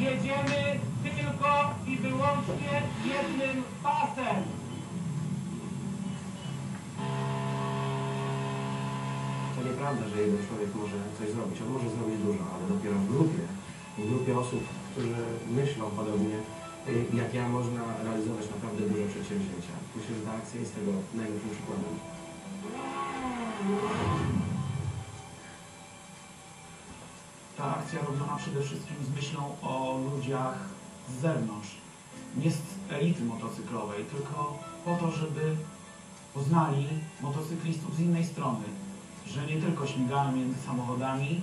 Jedziemy tylko i wyłącznie jednym pasem. To nieprawda, że jeden człowiek może coś zrobić. On może zrobić dużo, ale dopiero w grupie, w grupie osób, którzy myślą podobnie y, jak ja, można realizować naprawdę duże przedsięwzięcia. Myślę, że ta akcja jest tego najlepszym przykładem. Ta akcja robiona przede wszystkim z myślą o ludziach z zewnątrz. Nie z elity motocyklowej, tylko po to, żeby poznali motocyklistów z innej strony. Że nie tylko śmigają między samochodami,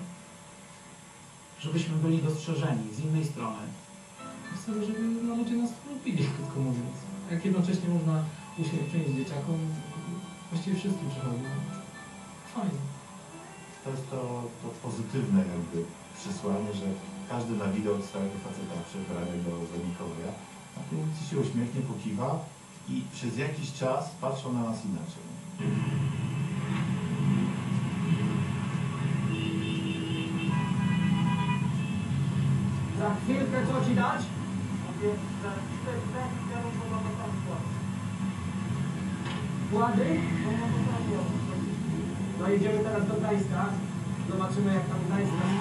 żebyśmy byli dostrzeżeni z innej strony. Chcemy, żeby no, ludzie nas lubili, krótko mówiąc. Jak jednocześnie można uśmiercić dzieciakom, właściwie wszystkim przychodzi. Fajnie. To jest to, to pozytywne jakby przesłanie, że każdy na widok starego faceta przebranego za Mikołaja na tej ulicy się uśmiechnie, pokiwa i przez jakiś czas patrzą na nas inaczej. Za chwilkę co ci dać? Władzy? No jedziemy teraz do Gdańska. Zobaczymy jak tam Gdańsk nas.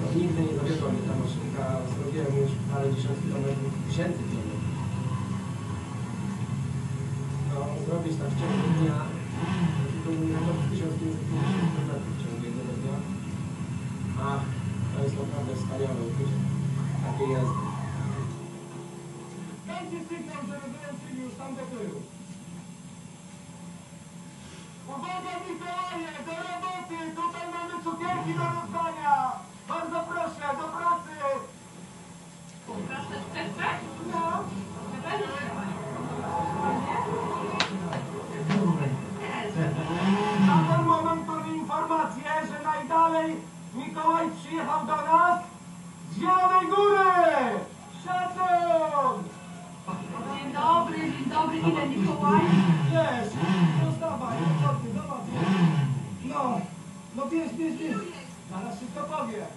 No, nigdy nie zawiodła mnie ta maszynka. Zrobiłem już parę dziesiąt kilometrów, tysięcy kilometrów. No, zrobić tak w ciągu dnia, to nawet 1550 km w ciągu jednego dnia. Ach, to jest naprawdę wspaniałe uczucie. Takie jazdy. Dajcie sygnał, żeby wyłączyli już tam do tyłu. Uwaga Mikołaje, do roboty! Tutaj mamy cukierki do rozdania! Bardzo proszę, do pracy! Proszę przestać. No. Para se apagar.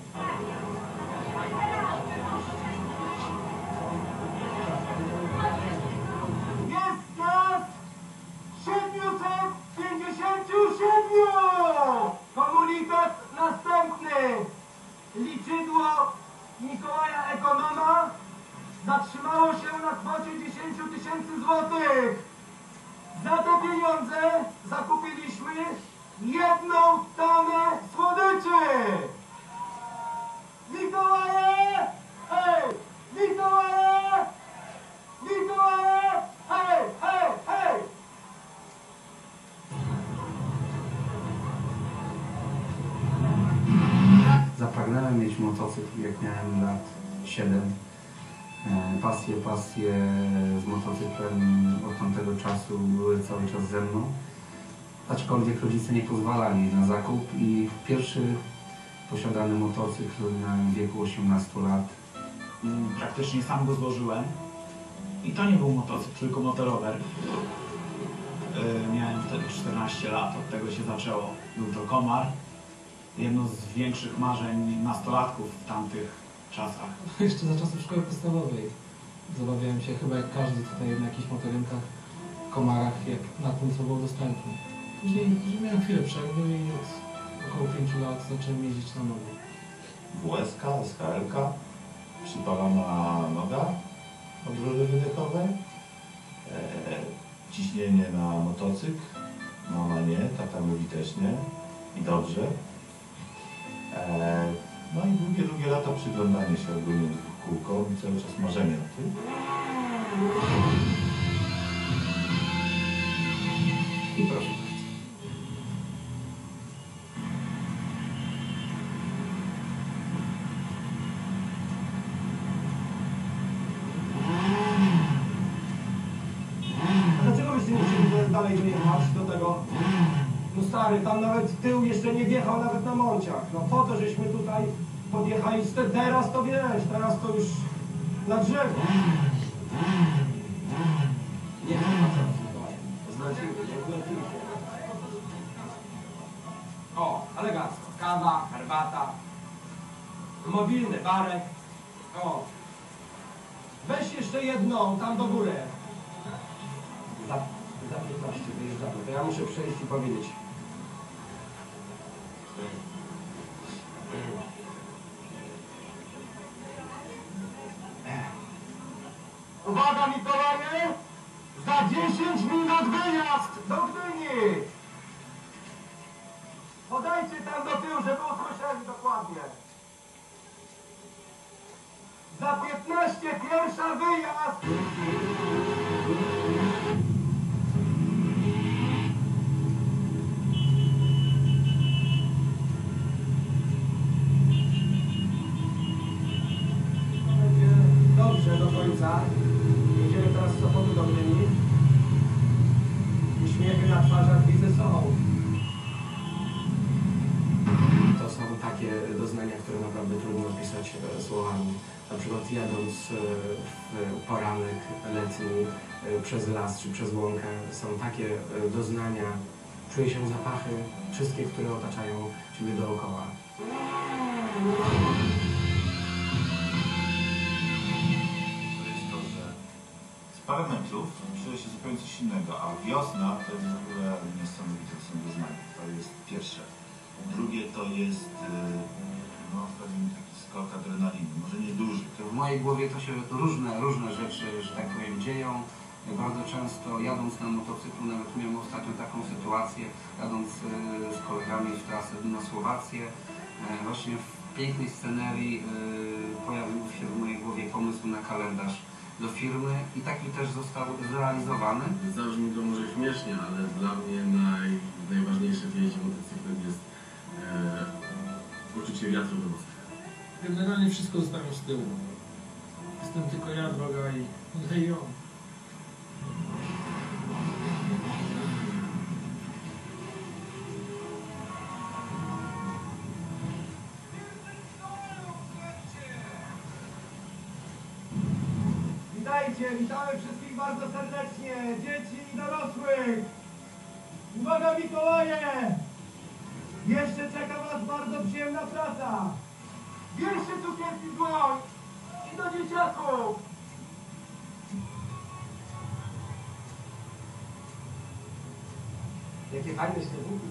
Z motocyklem od tamtego czasu były cały czas ze mną. Aczkolwiek rodzice nie pozwalali na zakup i pierwszy posiadany motocykl miałem w wieku 18 lat. Mm, Praktycznie sam go złożyłem. I to nie był motocykl, tylko motorower. Yy, Miałem wtedy 14 lat, od tego się zaczęło. Był to komar. Jedno z większych marzeń nastolatków w tamtych czasach. Jeszcze za czasów szkoły podstawowej zabawiałem się chyba jak każdy tutaj na jakichś motorynkach, komarach, jak na tym, co było dostępne. Później, miałem chwilę przerwy i od około 5 lat zacząłem jeździć na nowo. WSK, SKLK, przypalana noga od rury wydechowej, e, ciśnienie na motocykl, mama nie, tata mówi też nie i dobrze. E, no i długie, długie lata przyglądanie się ogólnie kółkom i cały czas marzenie o tym. I proszę bardzo. A dlaczego byście nie dalej dojechać do tego? No stary, tam nawet tył jeszcze nie wjechał nawet na mąciach. No po to, żeśmy tutaj podjechali. Te- Teraz to wiesz, teraz to już na drzewo. Nie wiem, na co. To znaczy, o, ale elegancko. Kawa, herbata, mobilny barek. O. Weź jeszcze jedną tam do góry. Za, za 15 wyjeżdżamy. To ja muszę przejść i powiedzieć. 10 minut wyjazd do Gdyni! Podajcie tam do tyłu, żeby usłyszeli dokładnie. Za 15 pierwsza wyjazd! Dobrze do końca. Jedziemy teraz z Sopotu do Gdyni. Uśmiechy na twarzach widzę są. To są takie doznania, które naprawdę trudno opisać e, słowami. Na przykład jadąc e, w poranek letni e, przez las czy przez łąkę są takie doznania, czuje się zapachy wszystkie, które otaczają Ciebie dookoła. Parę metrów czuje się zupełnie coś innego, a wiosna to jest w ogóle niesamowite są doznania. To jest pierwsze. Drugie to jest yy, no, pewien taki skok adrenaliny, może nie duży. To w mojej głowie to się różne, różne rzeczy, że tak powiem, dzieją. Bardzo często jadąc na motocyklu, nawet miałem ostatnio taką sytuację, jadąc e, z kolegami w trasę na Słowację, e, właśnie w pięknej scenerii pojawił się w mojej głowie pomysł na kalendarz do firmy i taki też został zrealizowany. Zabrzmi to może śmiesznie, ale dla mnie naj, najważniejsze w jeździe motocyklem jest e, poczucie wiatru w nocach. Generalnie wszystko zostawiam z tyłu. Jestem tylko ja, droga i, no i on. Witajcie, witamy wszystkich bardzo serdecznie, dzieci i dorosłych. Uwaga Mikołaje! Jeszcze czeka Was bardzo przyjemna praca. Bierzcie cukierki dłoń i do dzieciaków. Jakie fajne śniadunki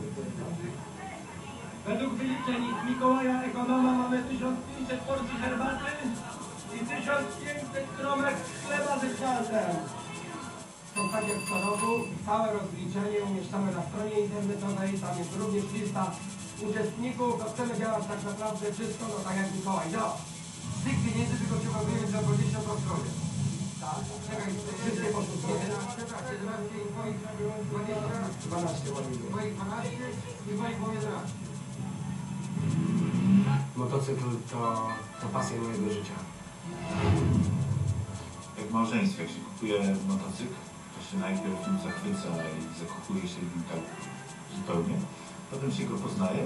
Według wyliczeń Mikołaja Ekonoma mamy 1500 porcji herbaty i 1500 kromek chleba ze kwartem. Są tak jak roku, całe rozliczenie umieszczamy na stronie internetowej, tam jest również lista uczestników, no chcemy działać tak naprawdę wszystko, no tak jak Mikołaj, no. Z tych pieniędzy tylko przekazujemy za 20 po stronie. Tak, czekaj, wszystkie poszły. 11, 11 i twoich 20, 12 ładnie. Twoich 12 i twoich po 11. Motocykl to, to pasja mojego życia. Jak w małżeństwie, jak się kupuje motocykl, to się najpierw nim zachwyca i zakochuje się w nim tak zupełnie. Potem się go poznaje,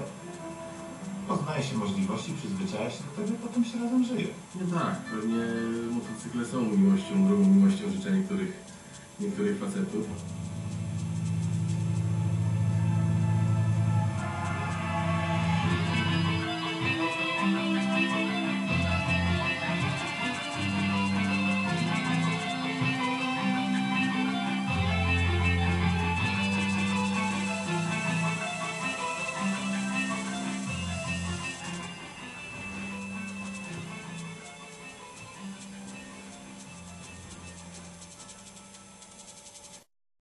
poznaje się możliwości, przyzwyczaja się do tego i potem się razem żyje. Nie tak, pewnie motocykle są miłością, drugą miłością życia niektórych, niektórych facetów.